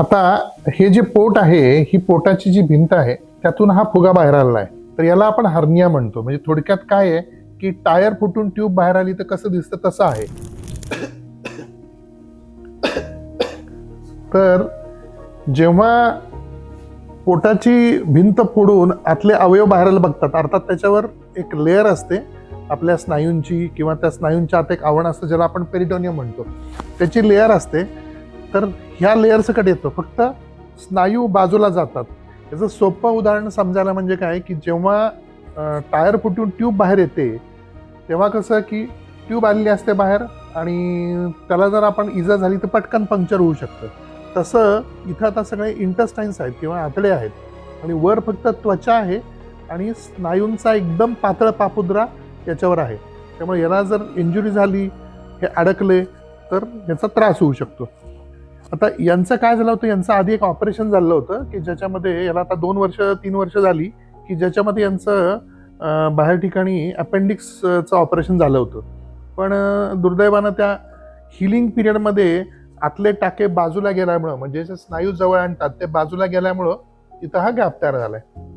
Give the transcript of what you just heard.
आता हे जे पोट आहे ही पोटाची जी भिंत आहे त्यातून हा फुगा बाहेर आलेला आहे तर याला आपण हर्निया म्हणतो. म्हणजे थोडक्यात काय आहे की टायर फुटून ट्यूब बाहेर आली तर कसं दिसतं तसं आहे. तर जेव्हा पोटाची भिंत फोडून आतले अवयव बाहेर बघतात अर्थात त्याच्यावर एक लेअर असते. आपल्या स्नायूंची किंवा त्या स्नायूंच्या आत एक आवण असतं ज्याला आपण पेरिटोनियम म्हणतो. त्याची लेअर असते. तर ह्या लेअर्सकडे येतं. फक्त स्नायू बाजूला जातात. याचं सोपं उदाहरण समजायला म्हणजे काय की जेव्हा टायर फुटून ट्यूब बाहेर येते तेव्हा कसं की ट्यूब आलेली असते बाहेर आणि त्याला जर आपण इजा झाली तर पटकन पंक्चर होऊ शकतं. तसं इथं आता सगळे इंटस्टाईन्स आहेत किंवा आतडे आहेत आणि वर फक्त त्वचा आहे आणि स्नायूंचा एकदम पातळ पापुद्रा याच्यावर आहे. त्यामुळे याला जर इंजुरी झाली हे अडकले तर याचा त्रास होऊ शकतो. आता यांचं काय झालं होतं यांचं आधी एक ऑपरेशन झालं होतं की ज्याच्यामध्ये याला आता दोन वर्ष तीन वर्ष झाली की ज्याच्यामध्ये यांचं बाहेर ठिकाणी अपेंडिक्सचं ऑपरेशन झालं होतं. पण दुर्दैवानं त्या हिलिंग पिरियडमध्ये आतले टाके बाजूला गेल्यामुळं म्हणजे जे स्नायू जवळ आणतात ते बाजूला गेल्यामुळं इथं हा गॅप तयार आहे